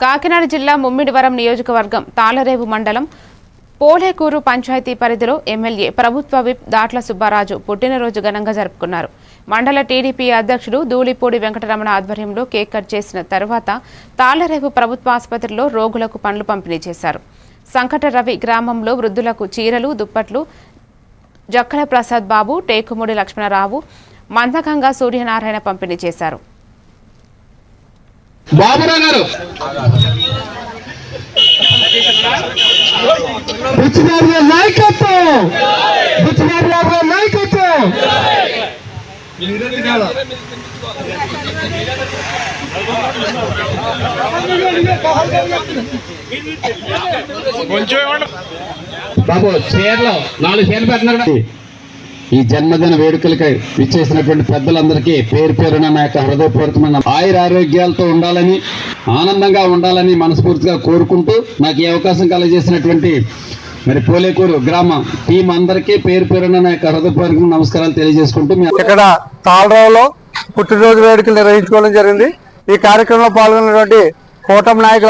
కాకినాడ జిల్లా ముమ్మిడివరం నియోజకవర్గం తాళరేవు మండలం పోలేకూరు పంచాయతీ పరిధిలో ఎమ్మెల్యే ప్రభుత్వ విప్ దాట్ల సుబ్బారాజు పుట్టినరోజు ఘనంగా జరుపుకున్నారు. మండల టీడీపీ అధ్యక్షుడు ధూళిపూడి వెంకటరమణ ఆధ్వర్యంలో కేక్ కట్ చేసిన తర్వాత తాళరేవు ప్రభుత్వ ఆసుపత్రిలో రోగులకు పండ్లు పంపిణీ చేశారు. సంకట రవి గ్రామంలో వృద్ధులకు చీరలు దుప్పట్లు జక్కల ప్రసాద్ బాబు టేకుముడి లక్ష్మణరావు మందకంగా సూర్యనారాయణ పంపిణీ చేశారు. బాబురావు గారు. బుచ్చిబాబు గారి నాయకత్వం. బుచ్చిబాబు రావు గారి నాయకత్వం. బాబు చీరలో నాలుగు చీరలు పెట్టినారు. ఈ జన్మదిన వేడుకలకై విచ్చేసినటువంటి పెద్దలందరికీ పేరు పేరున నా యొక్క హృదయపూర్వకమైన ఆయుర ఆరోగ్యాలతో ఉండాలని ఆనందంగా ఉండాలని మనస్ఫూర్తిగా కోరుకుంటూ నాకు ఈ అవకాశం కలగజేసినటువంటి మరి పోలేకూరు గ్రామ టీం అందరికీ పేరు పేరున నా యొక్క హృదయపూర్వక నమస్కారాలు తెలియజేసుకుంటూ ఇక్కడ తాళరావులో పుట్టినరోజు వేడుకలు నిర్వహించుకోవడం జరిగింది. ఈ కార్యక్రమంలో పాల్గొన్నటువంటి కూటమి నాయకులు